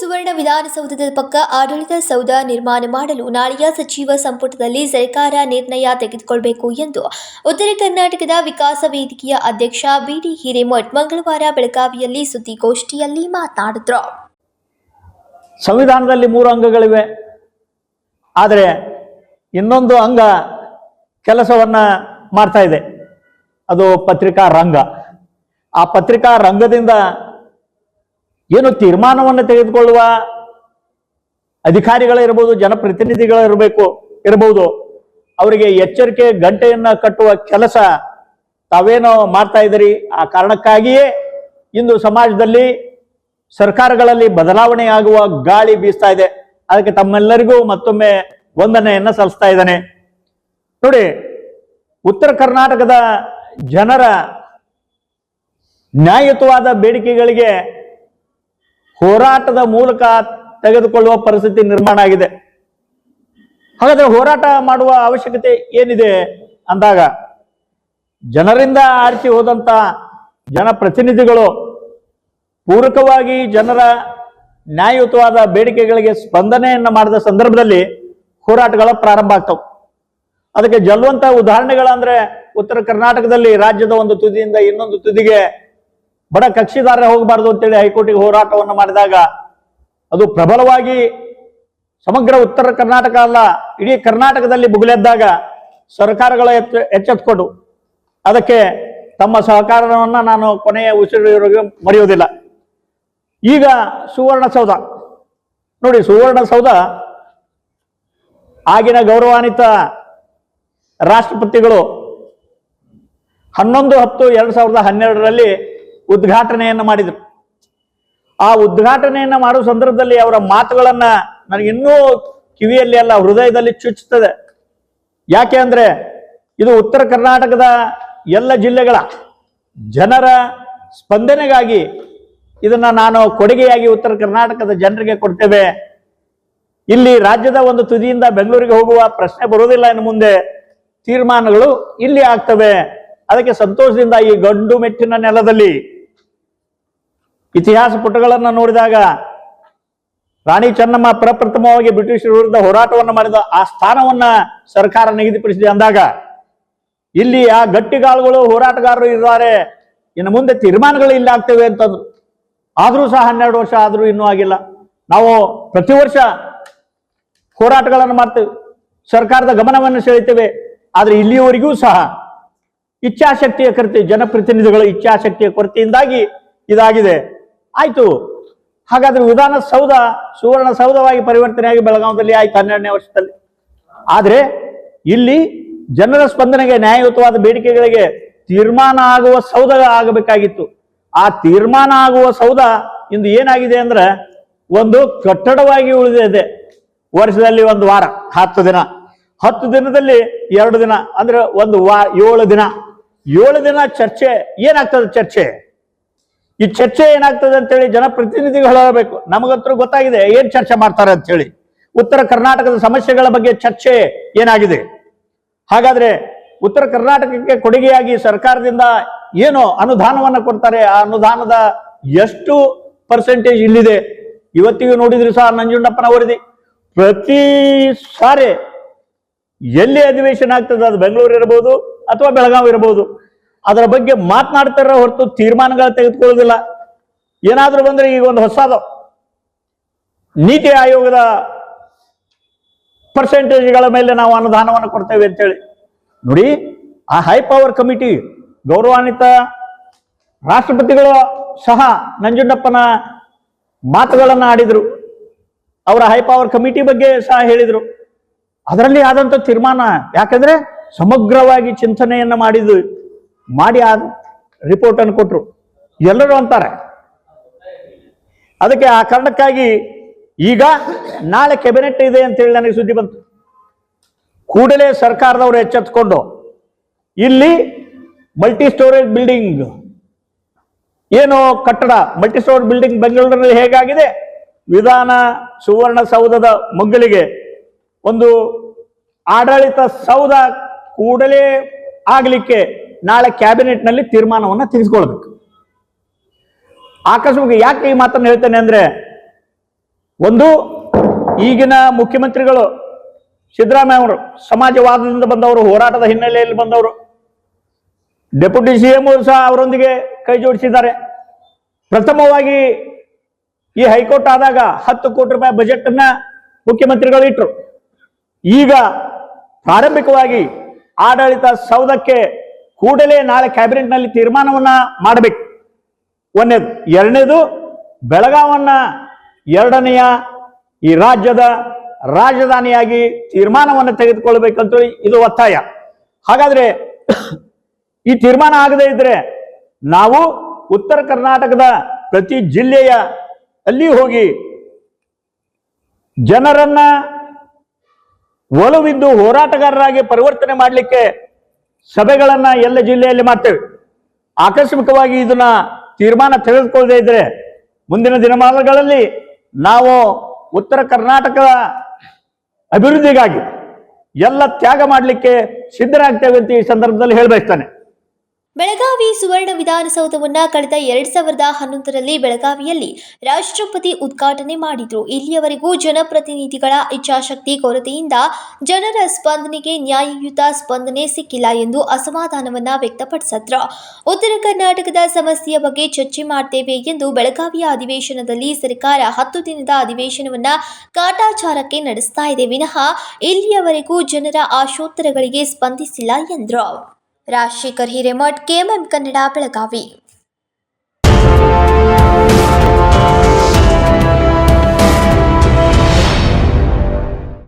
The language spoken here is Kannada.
ಸುವರ್ಣ ವಿಧಾನಸೌಧದ ಪಕ್ಕ ಆಡಳಿತ ಸೌಧ ನಿರ್ಮಾಣ ಮಾಡಲು ನಾಳೆಯ ಸಚಿವ ಸಂಪುಟದಲ್ಲಿ ಸರ್ಕಾರ ನಿರ್ಣಯ ತೆಗೆದುಕೊಳ್ಳಬೇಕು ಎಂದು ಉತ್ತರ ಕರ್ನಾಟಕದ ವಿಕಾಸ ವೇದಿಕೆಯ ಅಧ್ಯಕ್ಷ ಬಿಡಿ ಹಿರೇಮಠ್ ಮಂಗಳವಾರ ಬೆಳಗಾವಿಯಲ್ಲಿ ಸುದ್ದಿಗೋಷ್ಠಿಯಲ್ಲಿ ಮಾತನಾಡಿದರು. ಸಂವಿಧಾನದಲ್ಲಿ ಮೂರು ಅಂಗಗಳಿವೆ. ಆದರೆ ಇನ್ನೊಂದು ಅಂಗ ಕೆಲಸವನ್ನ ಮಾಡ್ತಾ ಇದೆ. ಅದು ಪತ್ರಿಕಾ ರಂಗ. ಆ ಪತ್ರಿಕಾ ರಂಗದಿಂದ ಏನು ತೀರ್ಮಾನವನ್ನು ತೆಗೆದುಕೊಳ್ಳುವ ಅಧಿಕಾರಿಗಳಿರ್ಬೋದು, ಜನಪ್ರತಿನಿಧಿಗಳಿರಬೇಕು ಇರಬಹುದು ಅವರಿಗೆ ಎಚ್ಚರಿಕೆ ಗಂಟೆಯನ್ನ ಕಟ್ಟುವ ಕೆಲಸ ತಾವೇನೋ ಮಾಡ್ತಾ ಇದ್ದೀರಿ. ಆ ಕಾರಣಕ್ಕಾಗಿಯೇ ಇಂದು ಸಮಾಜದಲ್ಲಿ ಸರ್ಕಾರಗಳಲ್ಲಿ ಬದಲಾವಣೆ ಆಗುವ ಗಾಳಿ ಬೀಸ್ತಾ ಇದೆ. ಅದಕ್ಕೆ ತಮ್ಮೆಲ್ಲರಿಗೂ ಮತ್ತೊಮ್ಮೆ ವಂದನೆಯನ್ನ ಸಲ್ಲಿಸ್ತಾ ಇದ್ದಾನೆ. ನೋಡಿ, ಉತ್ತರ ಕರ್ನಾಟಕದ ಜನರ ನ್ಯಾಯಯುತವಾದ ಬೇಡಿಕೆಗಳಿಗೆ ಹೋರಾಟದ ಮೂಲಕ ತೆಗೆದುಕೊಳ್ಳುವ ಪರಿಸ್ಥಿತಿ ನಿರ್ಮಾಣ ಆಗಿದೆ. ಹಾಗಾದ್ರೆ ಹೋರಾಟ ಮಾಡುವ ಅವಶ್ಯಕತೆ ಏನಿದೆ ಅಂದಾಗ ಜನರಿಂದ ಆರಿಸಿ ಹೋದಂತ ಜನಪ್ರತಿನಿಧಿಗಳು ಪೂರಕವಾಗಿ ಜನರ ನ್ಯಾಯಯುತವಾದ ಬೇಡಿಕೆಗಳಿಗೆ ಸ್ಪಂದನೆಯನ್ನು ಮಾಡಿದ ಸಂದರ್ಭದಲ್ಲಿ ಹೋರಾಟಗಳ ಪ್ರಾರಂಭ ಆಗ್ತವೆ. ಅದಕ್ಕೆ ಜಲ್ವಂತ ಉದಾಹರಣೆಗಳಂದ್ರೆ ಉತ್ತರ ಕರ್ನಾಟಕದಲ್ಲಿ ರಾಜ್ಯದ ಒಂದು ತುದಿಯಿಂದ ಇನ್ನೊಂದು ತುದಿಗೆ ಬಡ ಕಕ್ಷಿದಾರರೇ ಹೋಗಬಾರ್ದು ಅಂತೇಳಿ ಹೈಕೋರ್ಟಿಗೆ ಹೋರಾಟವನ್ನು ಮಾಡಿದಾಗ ಅದು ಪ್ರಬಲವಾಗಿ ಸಮಗ್ರ ಉತ್ತರ ಕರ್ನಾಟಕ ಅಲ್ಲ, ಇಡೀ ಕರ್ನಾಟಕದಲ್ಲಿ ಬುಗುಲೆದ್ದಾಗ ಸರ್ಕಾರಗಳ ಎಚ್ಚ ಎಚ್ಚೆತ್ಕೊಂಡು ಅದಕ್ಕೆ ತಮ್ಮ ಸಹಕಾರವನ್ನು ನಾನು ಕೊನೆಯ ಉಸಿರಿಗೆ ಮರೆಯುವುದಿಲ್ಲ. ಈಗ ಸುವರ್ಣಸೌಧ. ನೋಡಿ, ಸುವರ್ಣಸೌಧ ಆಗಿನ ಗೌರವಾನ್ವಿತ ರಾಷ್ಟ್ರಪತಿಗಳು ಹನ್ನೊಂದು ಹತ್ತು ಎರಡು ಸಾವಿರದ ಹನ್ನೆರಡರಲ್ಲಿ ಉದ್ಘಾಟನೆಯನ್ನು ಮಾಡಿದರು. ಆ ಉದ್ಘಾಟನೆಯನ್ನ ಮಾಡುವ ಸಂದರ್ಭದಲ್ಲಿ ಅವರ ಮಾತುಗಳನ್ನ ನನಗೆ ಇನ್ನೂ ಕಿವಿಯಲ್ಲಿ ಅಲ್ಲ ಹೃದಯದಲ್ಲಿ ಚುಚ್ಚುತ್ತದೆ. ಯಾಕೆ ಅಂದ್ರೆ ಇದು ಉತ್ತರ ಕರ್ನಾಟಕದ ಎಲ್ಲ ಜಿಲ್ಲೆಗಳ ಜನರ ಸ್ಪಂದನೆಗಾಗಿ ಇದನ್ನ ನಾನು ಕೊಡುಗೆಯಾಗಿ ಉತ್ತರ ಕರ್ನಾಟಕದ ಜನರಿಗೆ ಕೊಡ್ತೇವೆ. ಇಲ್ಲಿ ರಾಜ್ಯದ ಒಂದು ತುದಿಯಿಂದ ಬೆಂಗಳೂರಿಗೆ ಹೋಗುವ ಪ್ರಶ್ನೆ ಬರುವುದಿಲ್ಲ ಇನ್ನು ಮುಂದೆ. ತೀರ್ಮಾನಗಳು ಇಲ್ಲಿ ಆಗ್ತವೆ. ಅದಕ್ಕೆ ಸಂತೋಷದಿಂದ ಈ ಗಂಡು ಮೆಟ್ಟಿನ ನೆಲದಲ್ಲಿ ಇತಿಹಾಸ ಪುಟಗಳನ್ನು ನೋಡಿದಾಗ ರಾಣಿ ಚೆನ್ನಮ್ಮ ಪ್ರಪ್ರಥಮವಾಗಿ ಬ್ರಿಟಿಷರ ವಿರುದ್ಧ ಹೋರಾಟವನ್ನು ಮಾಡಿದ ಆ ಸ್ಥಾನವನ್ನ ಸರ್ಕಾರ ನಿಗದಿಪಡಿಸಿದೆ ಅಂದಾಗ, ಇಲ್ಲಿ ಆ ಗಟ್ಟಿಗಾಳುಗಳು, ಹೋರಾಟಗಾರರು ಇದ್ದಾರೆ. ಇನ್ನು ಮುಂದೆ ತೀರ್ಮಾನಗಳು ಇಲ್ಲಿ ಆಗ್ತವೆ ಅಂತಂದ್ರು. ಆದರೂ ಸಹ ಹನ್ನೆರಡು ವರ್ಷ ಆದರೂ ಇನ್ನೂ ಆಗಿಲ್ಲ. ನಾವು ಪ್ರತಿ ವರ್ಷ ಹೋರಾಟಗಳನ್ನು ಮಾಡ್ತೇವೆ. ಸರ್ಕಾರದ ಗಮನವನ್ನು ಸೆಳಿತೇವೆ. ಆದರೆ ಇಲ್ಲಿಯವರೆಗೂ ಸಹ ಇಚ್ಛಾಶಕ್ತಿಯ ಕೊರತೆ, ಜನಪ್ರತಿನಿಧಿಗಳ ಇಚ್ಛಾಶಕ್ತಿಯ ಕೊರತೆಯಿಂದಾಗಿ ಇದಾಗಿದೆ. ಆಯ್ತು. ಹಾಗಾದ್ರೆ ವಿಧಾನಸೌಧ ಸುವರ್ಣ ಸೌಧವಾಗಿ ಪರಿವರ್ತನೆಯಾಗಿ ಬೆಳಗಾವದಲ್ಲಿ ಆಯ್ತು ಹನ್ನೆರಡನೇ ವರ್ಷದಲ್ಲಿ. ಆದ್ರೆ ಇಲ್ಲಿ ಜನರ ಸ್ಪಂದನೆಗೆ, ನ್ಯಾಯಯುತವಾದ ಬೇಡಿಕೆಗಳಿಗೆ ತೀರ್ಮಾನ ಆಗುವ ಸೌಧ ಆಗಬೇಕಾಗಿತ್ತು. ಆ ತೀರ್ಮಾನ ಆಗುವ ಸೌಧ ಇಂದು ಏನಾಗಿದೆ ಅಂದ್ರೆ ಒಂದು ಕಟ್ಟಡವಾಗಿ ಉಳಿದಿದೆ. ವರ್ಷದಲ್ಲಿ ಒಂದು ವಾರ, ಹತ್ತು ದಿನ. ಹತ್ತು ದಿನದಲ್ಲಿ ಎರಡು ದಿನ, ಅಂದ್ರೆ ಒಂದು ವಾ, ಏಳು ದಿನ. ಏಳು ದಿನ ಚರ್ಚೆ, ಏನಾಗ್ತದೆ ಚರ್ಚೆ? ಈ ಚರ್ಚೆ ಏನಾಗ್ತದೆ ಅಂತೇಳಿ ಜನಪ್ರತಿನಿಧಿಗಳು ಹೇಳಬೇಕು. ನಮಗತ್ರ ಗೊತ್ತಾಗಿದೆ, ಏನ್ ಚರ್ಚೆ ಮಾಡ್ತಾರೆ ಅಂತ ಹೇಳಿ ಉತ್ತರ ಕರ್ನಾಟಕದ ಸಮಸ್ಯೆಗಳ ಬಗ್ಗೆ ಚರ್ಚೆ ಏನಾಗಿದೆ? ಹಾಗಾದ್ರೆ ಉತ್ತರ ಕರ್ನಾಟಕಕ್ಕೆ ಕೊಡುಗೆಯಾಗಿ ಸರ್ಕಾರದಿಂದ ಏನು ಅನುದಾನವನ್ನ ಕೊಡ್ತಾರೆ. ಆ ಅನುದಾನದ ಎಷ್ಟು ಪರ್ಸೆಂಟೇಜ್ ಇಲ್ಲಿದೆ? ಇವತ್ತಿಗೂ ನೋಡಿದ್ರಿ ಸಹ ನಂಜುಂಡಪ್ಪನ ವರದಿ. ಪ್ರತಿ ಸಾರಿ ಎಲ್ಲಿ ಅಧಿವೇಶನ ಆಗ್ತದೆ? ಅದು ಬೆಂಗಳೂರು ಇರಬಹುದು ಅಥವಾ ಬೆಳಗಾವಿ ಇರಬಹುದು ಅದರ ಬಗ್ಗೆ ಮಾತನಾಡ್ತಾರ ಹೊರತು ತೀರ್ಮಾನಗಳು ತೆಗೆದುಕೊಳ್ಳೋದಿಲ್ಲ ಏನಾದರೂ ಬಂದ್ರೆ ಈಗ ಒಂದು ಹೊಸದು ನೀತಿ ಆಯೋಗದ ಪರ್ಸೆಂಟೇಜ್ಗಳ ಮೇಲೆ ನಾವು ಅನುದಾನವನ್ನು ಕೊಡ್ತೇವೆ ಅಂತೇಳಿ. ನೋಡಿ, ಆ ಹೈ ಪವರ್ ಕಮಿಟಿ ಗೌರವಾನ್ವಿತ ರಾಷ್ಟ್ರಪತಿಗಳು ಸಹ ನಂಜುಂಡಪ್ಪನ ಮಾತುಗಳನ್ನು ಆಡಿದ್ರು. ಅವರ ಹೈ ಪವರ್ ಕಮಿಟಿ ಬಗ್ಗೆ ಸಹ ಹೇಳಿದರು. ಅದರಲ್ಲಿ ಆದಂತ ತೀರ್ಮಾನ ಯಾಕಂದ್ರೆ ಸಮಗ್ರವಾಗಿ ಚಿಂತನೆಯನ್ನು ಮಾಡಿದ್ದು ಮಾಡಿ ಆ ರಿಪೋರ್ಟ್ ಅನ್ನು ಕೊಟ್ಟರು ಎಲ್ಲರೂ ಅಂತಾರೆ. ಅದಕ್ಕೆ ಆ ಕಾರಣಕ್ಕಾಗಿ ಈಗ ನಾಳೆ ಕೆಬಿನೆಟ್ ಇದೆ ಅಂತೇಳಿ ನನಗೆ ಸುದ್ದಿ ಬಂತು. ಕೂಡಲೇ ಸರ್ಕಾರದವರು ಎಚ್ಚೆತ್ತುಕೊಂಡು ಇಲ್ಲಿ ಮಲ್ಟಿ ಸ್ಟೋರೇಜ್ ಬಿಲ್ಡಿಂಗ್ ಏನು ಕಟ್ಟಡ ಮಲ್ಟಿ ಸ್ಟೋರೇಜ್ ಬಿಲ್ಡಿಂಗ್ ಬೆಂಗಳೂರಿನಲ್ಲಿ ಹೇಗಾಗಿದೆ? ವಿಧಾನ ಸುವರ್ಣಸೌಧದ ಮಗ್ಗಲಿಗೆ ಒಂದು ಆಡಳಿತ ಸೌಧ ಕೂಡಲೇ ಆಗಲಿಕ್ಕೆ ನಾಳೆ ಕ್ಯಾಬಿನೆಟ್ನಲ್ಲಿ ತೀರ್ಮಾನವನ್ನು ತಿಳಿಸ್ಕೊಳ್ಬೇಕು ಆಕಸ್ಮಿಕ ಯಾಕೆ ಈ ಮಾತನ್ನು ಹೇಳ್ತೇನೆ ಅಂದ್ರೆ, ಒಂದು, ಈಗಿನ ಮುಖ್ಯಮಂತ್ರಿಗಳು, ಸಿದ್ದರಾಮಯ್ಯ ಅವರು, ಸಮಾಜವಾದದಿಂದ ಬಂದವರು, ಹೋರಾಟದ ಹಿನ್ನೆಲೆಯಲ್ಲಿ ಬಂದವರು, ಡೆಪ್ಯೂಟಿ ಸಿ ಎಂ ಸಹ ಅವರೊಂದಿಗೆ ಕೈ ಜೋಡಿಸಿದ್ದಾರೆ. ಪ್ರಥಮವಾಗಿ ಈ ಹೈಕೋರ್ಟ್ ಆದಾಗ ಹತ್ತು ಕೋಟಿ ರೂಪಾಯಿ ಬಜೆಟ್ ಅನ್ನ ಮುಖ್ಯಮಂತ್ರಿಗಳು ಇಟ್ಟರು ಈಗ ಪ್ರಾರಂಭಿಕವಾಗಿ ಆಡಳಿತ ಸೌಧಕ್ಕೆ ಕೂಡಲೇ ನಾಳೆ ಕ್ಯಾಬಿನೆಟ್ನಲ್ಲಿ ತೀರ್ಮಾನವನ್ನ ಮಾಡಬೇಕು. ಒಂದನೇದು ಎರಡನೇದು, ಬೆಳಗಾವನ್ನ ಎರಡನೆಯ ಈ ರಾಜ್ಯದ ರಾಜಧಾನಿಯಾಗಿ ತೀರ್ಮಾನವನ್ನು ತೆಗೆದುಕೊಳ್ಬೇಕಂತೇಳಿ ಇದು ಒತ್ತಾಯ. ಹಾಗಾದ್ರೆ ಈ ತೀರ್ಮಾನ ಆಗದೇ ಇದ್ರೆ ನಾವು ಉತ್ತರ ಕರ್ನಾಟಕದ ಪ್ರತಿ ಜಿಲ್ಲೆಯ ಅಲ್ಲಿ ಹೋಗಿ ಜನರನ್ನ ಒಲವಿದ್ದು ಹೋರಾಟಗಾರರಾಗಿ ಪರಿವರ್ತನೆ ಮಾಡಲಿಕ್ಕೆ ಸಭೆಗಳನ್ನ ಎಲ್ಲ ಜಿಲ್ಲೆಯಲ್ಲಿ ಮಾಡ್ತೇವೆ. ಆಕಸ್ಮಿಕವಾಗಿ ಇದನ್ನ ತೀರ್ಮಾನ ತೆಗೆದುಕೊಳ್ಳದೆ ಇದ್ರೆ ಮುಂದಿನ ದಿನಮಾನಗಳಲ್ಲಿ ನಾವು ಉತ್ತರ ಕರ್ನಾಟಕದ ಅಭಿವೃದ್ಧಿಗಾಗಿ ಎಲ್ಲ ತ್ಯಾಗ ಮಾಡಲಿಕ್ಕೆ ಸಿದ್ಧರಾಗ್ತೇವೆ ಅಂತ ಈ ಸಂದರ್ಭದಲ್ಲಿ ಹೇಳಬಯಸ್ತಾನೆ. ಬೆಳಗಾವಿ ಸುವರ್ಣ ವಿಧಾನಸೌಧವನ್ನು ಕಳೆದ ಎರಡ್ ಸಾವಿರದ ಹನ್ನೊಂದರಲ್ಲಿ ಬೆಳಗಾವಿಯಲ್ಲಿ ರಾಷ್ಟ್ರಪತಿ ಉದ್ಘಾಟನೆ ಮಾಡಿದ್ರು. ಇಲ್ಲಿಯವರೆಗೂ ಜನಪ್ರತಿನಿಧಿಗಳ ಇಚ್ಛಾಶಕ್ತಿ ಕೊರತೆಯಿಂದ ಜನರ ಸ್ಪಂದನೆಗೆ ನ್ಯಾಯಯುತ ಸ್ಪಂದನೆ ಸಿಕ್ಕಿಲ್ಲ ಎಂದು ಅಸಮಾಧಾನವನ್ನು ವ್ಯಕ್ತಪಡಿಸಿದ್ರು. ಉತ್ತರ ಕರ್ನಾಟಕದ ಸಮಸ್ಯೆಯ ಬಗ್ಗೆ ಚರ್ಚೆ ಮಾಡ್ತೇವೆ ಎಂದು ಬೆಳಗಾವಿಯ ಅಧಿವೇಶನದಲ್ಲಿ ಸರ್ಕಾರ ಹತ್ತು ದಿನದ ಅಧಿವೇಶನವನ್ನ ಕಾಟಾಚಾರಕ್ಕೆ ನಡೆಸ್ತಾ ಇದೆ. ವಿನಃ ಇಲ್ಲಿಯವರೆಗೂ ಜನರ ಆಶೋತ್ತರಗಳಿಗೆ ಸ್ಪಂದಿಸಿಲ್ಲ ಎಂದರು. ರಾಜಶೇಖರ್ ಹಿರೇಮಠ್ ಕೆಎಂಎಂ ಕನ್ನಡ ಬೆಳಗಾವಿ